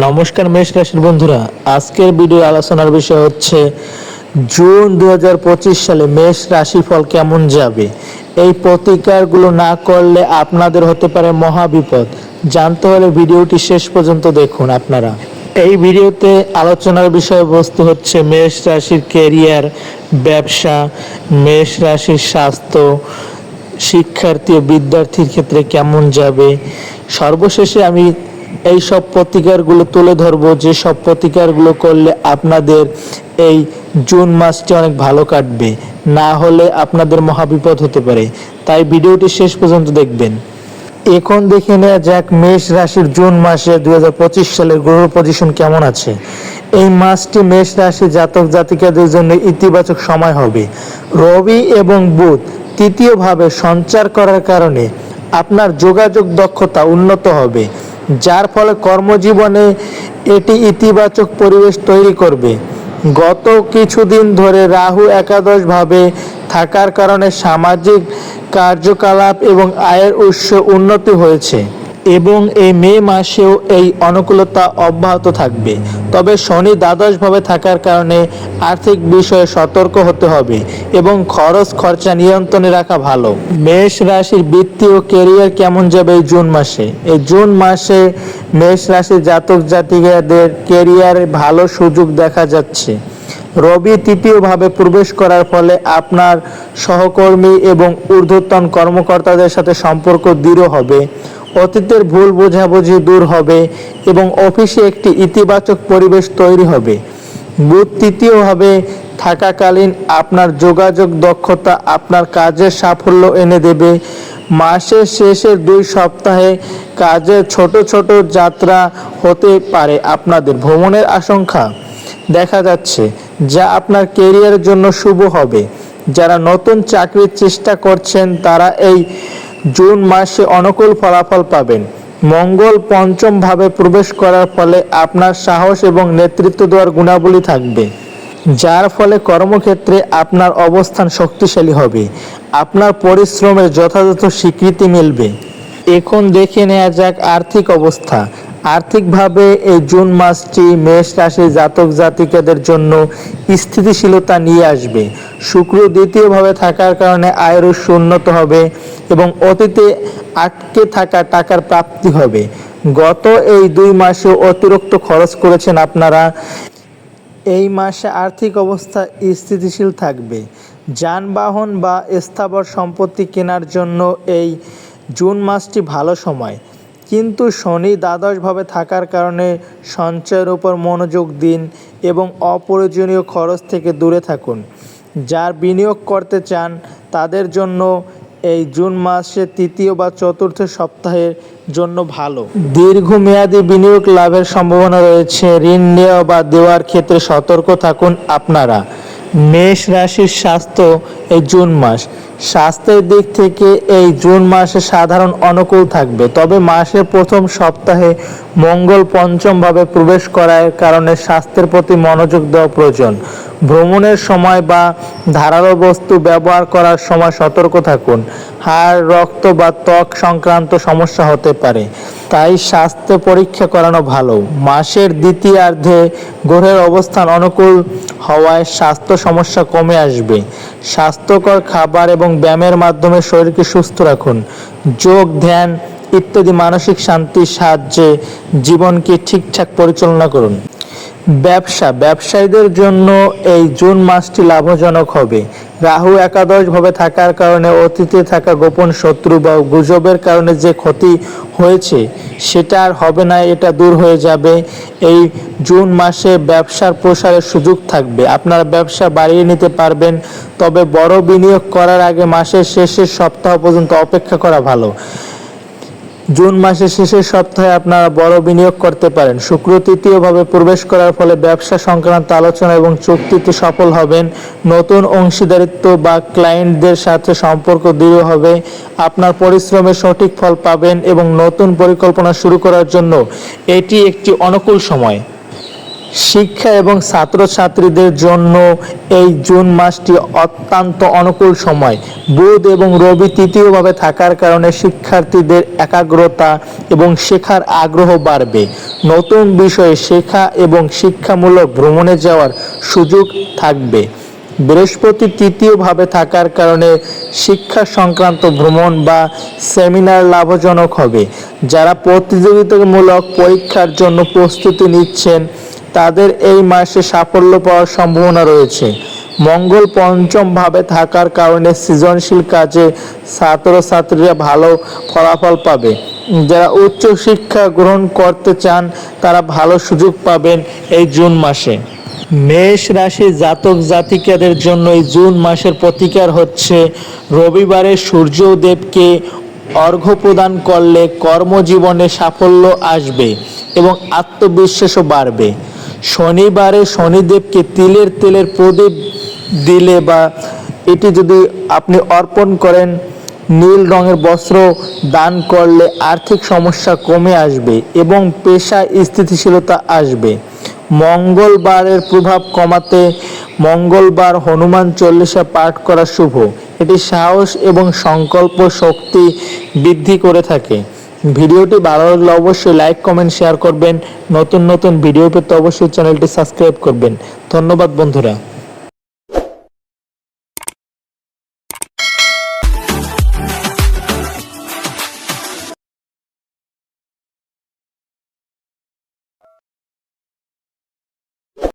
নমস্কার, মেষ রাশির বন্ধুরা। আজকের ভিডিও আলোচনার বিষয় হচ্ছে, জুন দু হাজার পঁচিশ সালে মেষ রাশিফল কেমন যাবে? এই প্রতিকারগুলো না করলে আপনাদের হতে পারে মহা বিপদ। জানতে হলে ভিডিওটি শেষ পর্যন্ত দেখুন আপনারা। এই ভিডিওতে আলোচনার বিষয়বস্তু হচ্ছে মেষ রাশির কেরিয়ার ব্যবসা, মেষ রাশির স্বাস্থ্য, শিক্ষার্থী ও বিদ্যার্থীর ক্ষেত্রে কেমন যাবে? সর্বশেষে আমি এই সব প্রতিকারগুলো তুলে ধরবো, যে সব প্রতিকারগুলো করলে আপনাদের এই জুন মাসটি অনেক ভালো কাটবে। না হলে আপনাদের মহাবিপদ হতে পারে। তাই ভিডিওটি শেষ পর্যন্ত দেখবেন। এখন দেখে নেওয়া যাক মেষ রাশির জুন মাসে দুই সালের গ্রহ পজিশন কেমন আছে। এই মাসটি মেষ রাশি জাতক জাতিকাদের জন্য ইতিবাচক সময় হবে। রবি এবং বুধ তৃতীয়ভাবে সঞ্চার করার কারণে আপনার যোগাযোগ দক্ষতা উন্নত হবে। যার ফলে কর্মজীবনে এটি ইতিবাচক পরিবেশ তৈরি করবে। গত কিছুদিন ধরে রাহু একাদশভাবে থাকার কারণে সামাজিক কার্যকলাপ এবং আয়ের উৎস উন্নতি হয়েছে। এবং এই মে মাসেও এই অনুকূলতা অব্যাহত থাকবে। তবে শনি দ্বাদশভাবে থাকার কারণে আর্থিক বিষয়ে সতর্ক হতে হবে এবং খরচ খরচা নিয়ন্ত্রণে রাখা ভালো। মেষ রাশির বৃত্তি ও কেরিয়ার কেমন যাবে এই জুন মাসে? এই জুন মাসে মেষ রাশির জাতক জাতিকাদের কেরিয়ারে ভালো সুযোগ দেখা যাচ্ছে। রবি তৃতীয়ভাবে প্রবেশ করার ফলে আপনার সহকর্মী এবং ঊর্ধ্বতন কর্মকর্তাদের সাথে সম্পর্ক দৃঢ় হবে। অতীতের ভুল বোঝাবুঝি দূর হবে এবং অফিসে একটি ইতিবাচক পরিবেশ তৈরি হবে। বুধ তৃতীয়ভাবে থাকাকালীন আপনার যোগাযোগ দক্ষতা আপনার কাজের সাফল্য এনে দেবে। মাসের শেষের দুই সপ্তাহে কাজের ছোট ছোট যাত্রা হতে পারে আপনাদের ভ্রমণের আশঙ্কা। দেখা যাচ্ছে যা আপনার কেরিয়ারের জন্য শুভ হবে। যারা নতুন চাকরির চেষ্টা করছেন তারা এই জুন মাসে অনুকূল ফলাফল পাবেন। মঙ্গল পঞ্চম ভাবে প্রবেশ করার ফলে আপনার সাহস এবং নেতৃত্ব দেওয়ার গুণাবলী থাকবে। যার ফলে কর্মক্ষেত্রে আপনার অবস্থান শক্তিশালী হবে। আপনার পরিশ্রমের যথাযথ স্বীকৃতি মিলবে। এখন দেখে নেওয়া যাক আর্থিক অবস্থা। আর্থিকভাবে এই জুন মাসটি মেষ রাশির জাতক জাতিকাদের জন্য স্থিতিশীলতা নিয়ে আসবে। শুক্র দ্বিতীয়ভাবে থাকার কারণে আয়ের উন্নত হবে এবং অতীতে আটকে থাকা টাকার প্রাপ্তি হবে। গত এই দুই মাসে অতিরিক্ত খরচ করেছেন আপনারা। এই মাসে আর্থিক অবস্থা স্থিতিশীল থাকবে। যানবাহন বা স্থাবর সম্পত্তি কেনার জন্য এই জুন মাসটি ভালো সময়। কিন্তু শনি দ্বাদশভাবে থাকার কারণে সঞ্চয়ের উপর মনোযোগ দিন এবং অপ্রয়োজনীয় খরচ থেকে দূরে থাকুন। যার বিনিয়োগ করতে চান, তাদের জন্য এই জুন মাসের তৃতীয় বা চতুর্থ সপ্তাহের জন্য ভালো। দীর্ঘমেয়াদী বিনিয়োগ লাভের সম্ভাবনা রয়েছে। ঋণ নেওয়া বা দেওয়ার ক্ষেত্রে সতর্ক থাকুন আপনারা। মেষ রাশির স্বাস্থ্য এই জুন মাস। স্বাস্থ্যের দিক থেকে এই জুন মাসে সাধারণ অনুকূল থাকবে। তবে মাসের প্রথম সপ্তাহে মঙ্গল পঞ্চমভাবে প্রবেশ করার কারণে স্বাস্থ্যের প্রতি মনোযোগ দেওয়া প্রয়োজন। ভ্রমণের সময় বা ধারালো বস্তু ব্যবহার করার সময় সতর্ক থাকুন। হাড়, রক্ত বা ত্বক সংক্রান্ত সমস্যা হতে পারে। তাই স্বাস্থ্য পরীক্ষা করানো ভালো। মাসের দ্বিতীয়ার্ধে গ্রহের অবস্থান অনুকূল হওয়ায় স্বাস্থ্য সমস্যা কমে আসবে। স্বাস্থ্যকর খাবার এবং ব্যায়ামের মাধ্যমে শরীরকে সুস্থ রাখুন। যোগ, ধ্যান ইত্যাদি মানসিক শান্তির সাহায্যে জীবনকে ঠিকঠাক পরিচালনা করুন। ব্যবসা, ব্যবসায়ীদের জন্য এই জুন মাসটি লাভজনক হবে। রাহু একাদশভাবে থাকার কারণে অতীতে থাকা গোপন শত্রু বা গুজবের কারণে যে ক্ষতি হয়েছে, সেটা আর হবে না, এটা দূর হয়ে যাবে। এই জুন মাসে ব্যবসার প্রসারের সুযোগ থাকবে। আপনারা ব্যবসা বাড়িয়ে নিতে পারবেন, তবে বড় বিনিয়োগ করার আগে মাসের শেষের সপ্তাহ পর্যন্ত অপেক্ষা করা ভালো। জুন মাসের শেষের সপ্তাহে আপনারা বড় বিনিয়োগ করতে পারেন। শুক্র তৃতীয়ভাবে প্রবেশ করার ফলে ব্যবসা সংক্রান্ত আলোচনা এবং চুক্তিতে সফল হবেন। নতুন অংশীদারিত্ব বা ক্লায়েন্টদের সাথে সম্পর্ক দৃঢ় হবে। আপনার পরিশ্রমের সঠিক ফল পাবেন এবং নতুন পরিকল্পনা শুরু করার জন্য এটি একটি অনুকূল সময়। শিক্ষা এবং ছাত্রছাত্রীদের জন্য এই জুন মাসটি অত্যন্ত অনুকূল সময়। বুধ এবং রবি তৃতীয়ভাবে থাকার কারণে শিক্ষার্থীদের একাগ্রতা এবং শেখার আগ্রহ বাড়বে। নতুন বিষয়ে শেখা এবং শিক্ষামূলক ভ্রমণে যাওয়ার সুযোগ থাকবে। বৃহস্পতি তৃতীয়ভাবে থাকার কারণে শিক্ষা সংক্রান্ত ভ্রমণ বা সেমিনার লাভজনক হবে। যারা প্রতিযোগিতামূলক পরীক্ষার জন্য প্রস্তুতি নিচ্ছেন তাদের এই মাসে সাফল্য পাওয়ার সম্ভাবনা রয়েছে। মঙ্গল পঞ্চম ভাবে থাকার কারণে সৃজনশীল কাজে ছাত্রছাত্রীরা ভালো ফলাফল পাবে। যারা উচ্চ শিক্ষা গ্রহণ করতে চান, তারা ভালো সুযোগ পাবেন এই জুন মাসে। মেষ রাশি জাতক জাতিকাদের জন্য এই জুন মাসের প্রতিকার হচ্ছে, রবিবারে সূর্য সূর্যদেবকে অর্ঘ্য প্রদান করলে কর্মজীবনে সাফল্য আসবে এবং আত্মবিশ্বাসও বাড়বে। শনিবারে শনিদেবকে তিলের তেলের প্রদীপ দিলে বা এটি যদি আপনি অর্পণ করেন, নীল রঙের বস্ত্র দান করলে আর্থিক সমস্যা কমে আসবে এবং পেশায় স্থিতিশীলতা আসবে। মঙ্গলবারের প্রভাব কমাতে মঙ্গলবার হনুমান চল্লিশা পাঠ করা শুভ। এটি সাহস এবং সংকল্প শক্তি বৃদ্ধি করে থাকে। ভিডিওটি ভালো লাগলে অবশ্যই লাইক, কমেন্ট, শেয়ার করবেন। নতুন নতুন ভিডিও পেতে অবশ্যই চ্যানেলটি সাবস্ক্রাইব করবেন। ধন্যবাদ বন্ধুরা।